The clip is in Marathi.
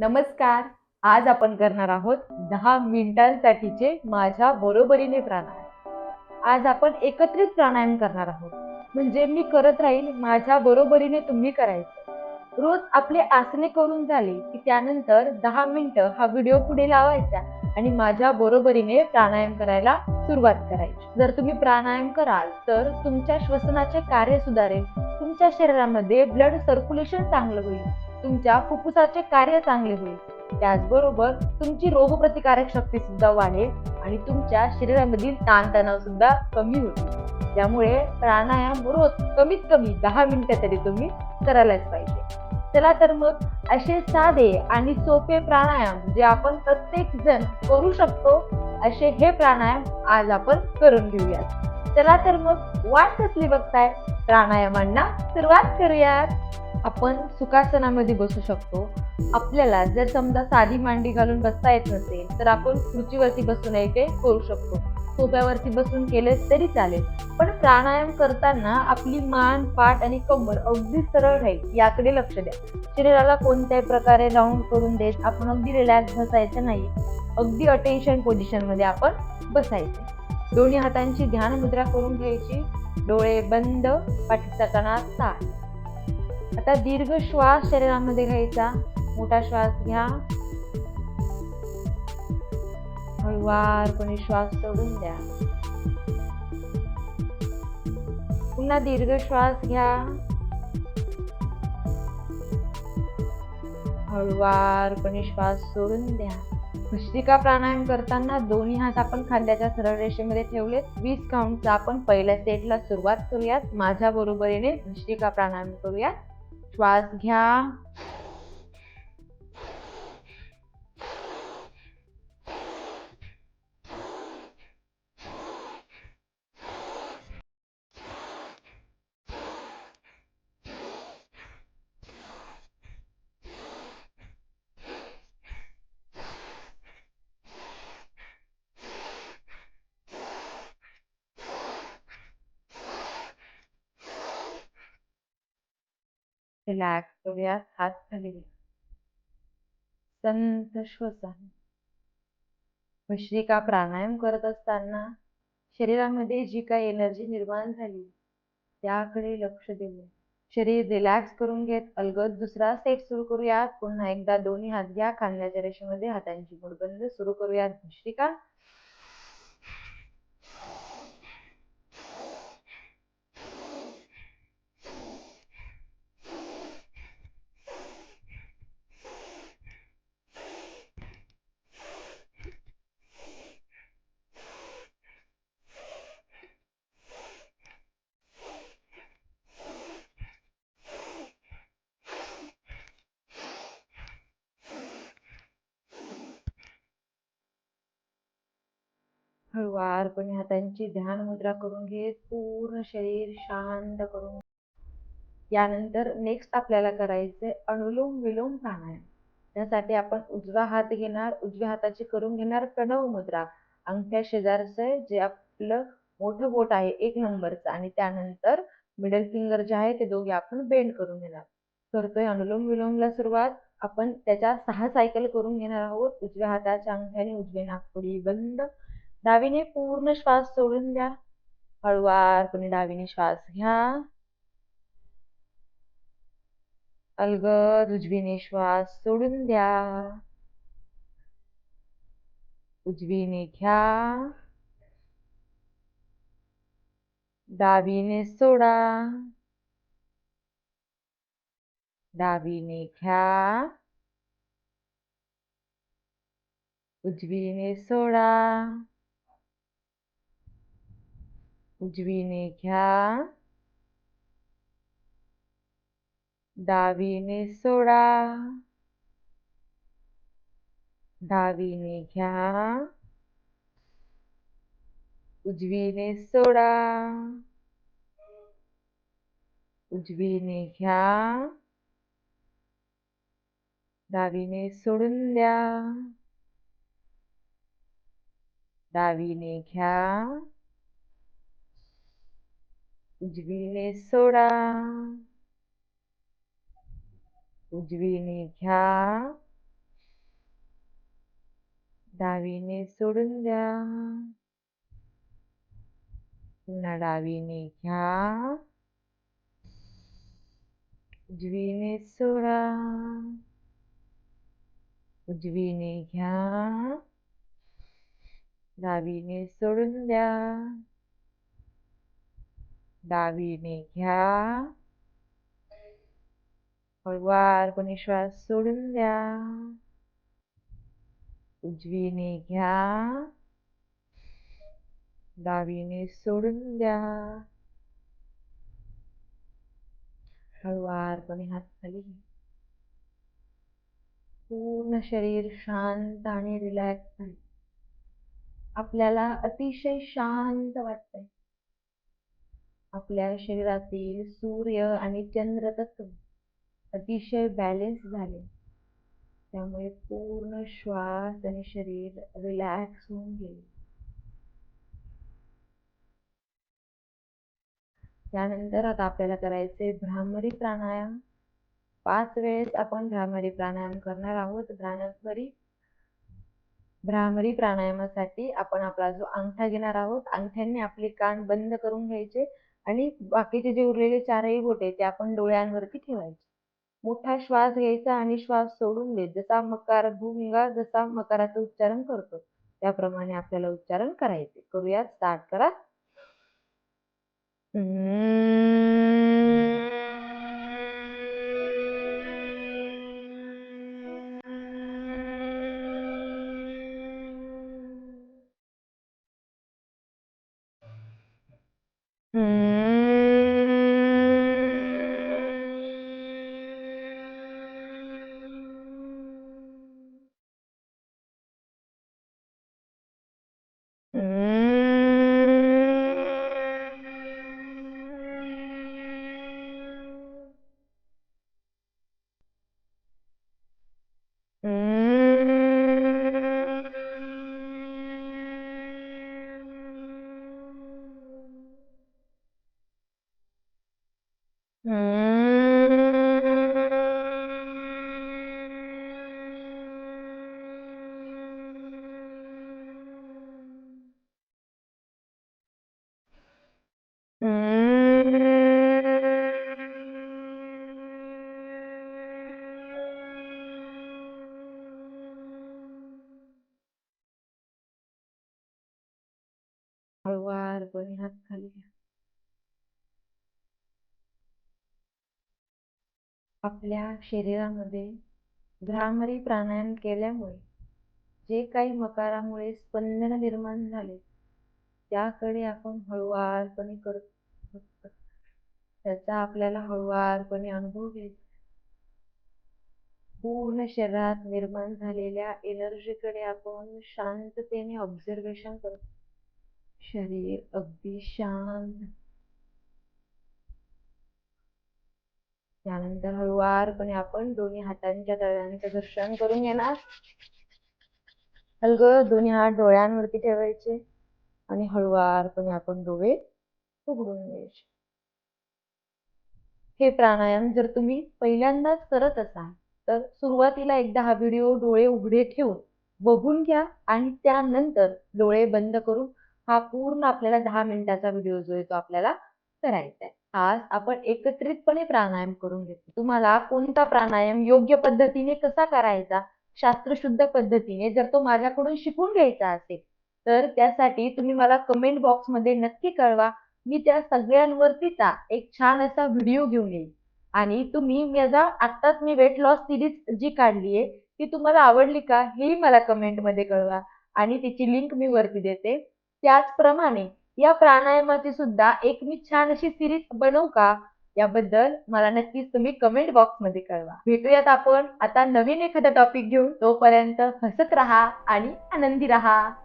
नमस्कार. आज आपण करणार आहोत दहा मिनिटांसाठीचे माझ्या बरोबरीने प्राणायाम. आज आपण एकत्रित प्राणायाम करणार आहोत. म्हणजे मी करत राहील माझ्या बरोबरीने तुम्ही करायचं. रोज आपले आसने करून झाले की त्यानंतर दहा मिनिटं हा व्हिडिओ पुढे लावायचा आणि माझ्या बरोबरीने प्राणायाम करायला सुरुवात करायची. जर तुम्ही प्राणायाम कराल तर तुमच्या श्वसनाचे कार्य सुधारेल. तुमच्या शरीरामध्ये ब्लड सर्क्युलेशन चांगलं होईल. तुमच्या फुफ्फुसाचे कार्य चांगले होईल. त्याचबरोबर तुमची रोगप्रतिकारक शक्ती सुद्धा वाढेल आणि तुमच्या शरीरामधील ताणतणाव सुद्धा कमी होईल. त्यामुळे प्राणायाम रोज कमीत कमी दहा मिनिटं तरी तुम्ही करायलाच पाहिजे. चला तर मग असे साधे आणि सोपे प्राणायाम जे आपण प्रत्येक जण करू शकतो असे हे प्राणायाम आज आपण करून घेऊयात. चला तर मग वाट कसली बघताय? प्राणायामांना सुरुवात करूयात. आपण सुखासनामध्ये बसू शकतो. आपल्याला जर समजा साधी मांडी घालून बसता येत नसेल तर आपण खुर्चीवरती बसून ते करू शकतो. सोप्यावरती बसून केले तरी चालेल. पण प्राणायाम करताना आपली मान पाठ आणि कंबर अगदी सरळ राहील याकडे लक्ष द्या. शरीराला कोणत्याही प्रकारे राऊंड करून देत आपण अगदी रिलॅक्स बसायचं नाही. अगदी अटेन्शन पोझिशनमध्ये आपण बसायचे. दोन्ही हातांची ध्यान मुद्रा करून घ्यायची. डोळे बंद पाठीचा कणा ताट आता दीर्घ श्वास शरीरामध्ये घ्यायचा. मोठा श्वास घ्या. हळुवारपणे श्वास सोडून द्या. पुन्हा दीर्घ श्वास घ्या. हळुवारपणे श्वास सोडून द्या. भस्त्रिका प्राणायाम करताना दोन्ही हात आपण खांद्याच्या सरळ रेषेमध्ये ठेवलेत. वीस काउंटचा आपण पहिल्या सेटला सुरुवात करूयात. माझ्या बरोबरीने भस्त्रिका प्राणायाम करूयात. श्वास घ्या. रिलॅक्स हात खाली संत श्वसन भस्त्रिका प्राणायाम करत असताना शरीरामध्ये जी काही एनर्जी निर्माण झाली त्याकडे लक्ष दिले शरीर रिलॅक्स करून घेत अलगद दुसरा सेट सुरू करूयात पुन्हा एकदा दोन्ही हात घ्या खांद्याच्या रेषेमध्ये हातांची गुडबंद सुरू करूयात मिश्रिका हळुवारपणे हातांची ध्यान मुद्रा करून घेत पूर्ण शरीर शांत करून यानंतर नेक्स्ट आपल्याला करायचे अनुलोम विलोम प्राणायाम. त्यासाठी आपण उजवा हात घेणार उजव्या हाताची करून घेणार प्रणव मुद्रा. अंगठ्या शेजारचं जे आपलं मोठं बोट आहे एक नंबरचं आणि त्यानंतर मिडल फिंगर जे आहे ते दोघे आपण बेंड करून घेणार. करतोय अनुलोम विलोमला सुरुवात. आपण त्याच्या सहा सायकल करून घेणार आहोत. उजव्या हाताच्या अंगठ्याने उजवी नाकपुडी बंद. डावीने पूर्ण श्वास सोडून द्या. हळुवारपणे डावीने श्वास घ्या. अलगद उजवीने श्वास सोडून द्या. उजवीने घ्या. डावीने सोडा. डावीने घ्या. उजवीने सोडा. उजवीने घ्या. डावीने सोडा. डावीने घ्या. उजवीने सोडा. उजवीने घ्या. डावीने सोडून द्या. डावीने घ्या. उजवीने सोडा. उजवीने घ्या. डावीने सोडून द्या. पुन्हा डावीने घ्या. उजवीने सोडा. उजवीने घ्या. डावीने सोडून द्या. डावीने घ्या हळुवारपणे श्वास सोडून द्या उजवीने घ्या डावीने सोडून द्या हळुवारपणे हात खाली पूर्ण शरीर शांत आणि रिलॅक्स आहे आपल्याला अतिशय शांत वाटतंय. आपल्या शरीरातील सूर्य आणि चंद्र तत्व अतिशय बॅलेन्स झाले. त्यामुळे पूर्ण श्वास आणि शरीर रिलॅक्स होऊन गेले. त्यानंतर आता आपल्याला करायचे भ्रामरी प्राणायाम. पाच वेळेस आपण भ्रामरी प्राणायाम करणार आहोत. भ्रामरी भ्रामरी प्राणायामासाठी आपण आपला जो अंगठा घेणार आहोत अंगठ्याने आपले कान बंद करून घ्यायचे. आणि बाकीचे जे उरलेले चारही बोटे ते आपण डोळ्यांवरती ठेवायचे. मोठा श्वास घ्यायचा आणि श्वास सोडून देत जसा मकार भूमिंगा जसा मकाराचं उच्चारण करतो त्याप्रमाणे आपल्याला उच्चारण करायचे. करूया स्टार्ट करा. हळुवारपणे हात खाली आपल्या शरीरामध्ये भ्रामरी प्राणायाम केल्यामुळे जे काही मकारामुळे स्पंदन निर्माण झाले त्याकडे आपण हळुवारपणे करत त्याचा आपल्याला हळुवारपणे अनुभव घ्यायचा पूर्ण शरीरात निर्माण झालेल्या एनर्जीकडे आपण शांततेने ऑब्झर्वेशन करतो शरीर अगदी शांत. त्यानंतर हळुवारपणे आपण दोन्ही हातांच्या तळ्यांचं दर्शन करून घेणार. हलग दोन्ही हात डोळ्यांवरती ठेवायचे आणि हळुवारपणे आपण डोळे उघडून घ्यायचे. हे प्राणायाम जर तुम्ही पहिल्यांदाच करत असाल तर सुरुवातीला एकदा हा व्हिडिओ डोळे उघडे ठेवून बघून घ्या आणि त्यानंतर डोळे बंद करून हा पूर्ण आपल्याला दहा मिनिटाचा व्हिडिओ जो आहे तो आपल्याला करायचा आहे. आज आपण एकत्रितपणे प्राणायाम करून घेतो तुम्हाला कोणता प्राणायाम योग्य पद्धतीने कसा करायचा शास्त्रशुद्ध पद्धतीने जर तो माझ्याकडून शिकून घ्यायचा असेल तर त्यासाठी तुम्ही मला कमेंट बॉक्समध्ये नक्की कळवा. मी त्या सगळ्यांवरतीचा एक छान असा व्हिडिओ घेऊन येईल आणि तुम्ही माझा आत्ताच मी वेट लॉस सिरीज जी काढली आहे ती तुम्हाला आवडली का हेही मला कमेंटमध्ये कळवा. आणि तिची लिंक मी वरती देते. त्याचप्रमाणे या प्राणायामाची सुद्धा एक मी छान अशी सिरीज बनवू का? याबद्दल मला नक्कीच तुम्ही कमेंट बॉक्समध्ये कळवा. भेटूयात आपण. आता नवीन एखादा टॉपिक घेऊन तोपर्यंत हसत राहा आणि आनंदी राहा.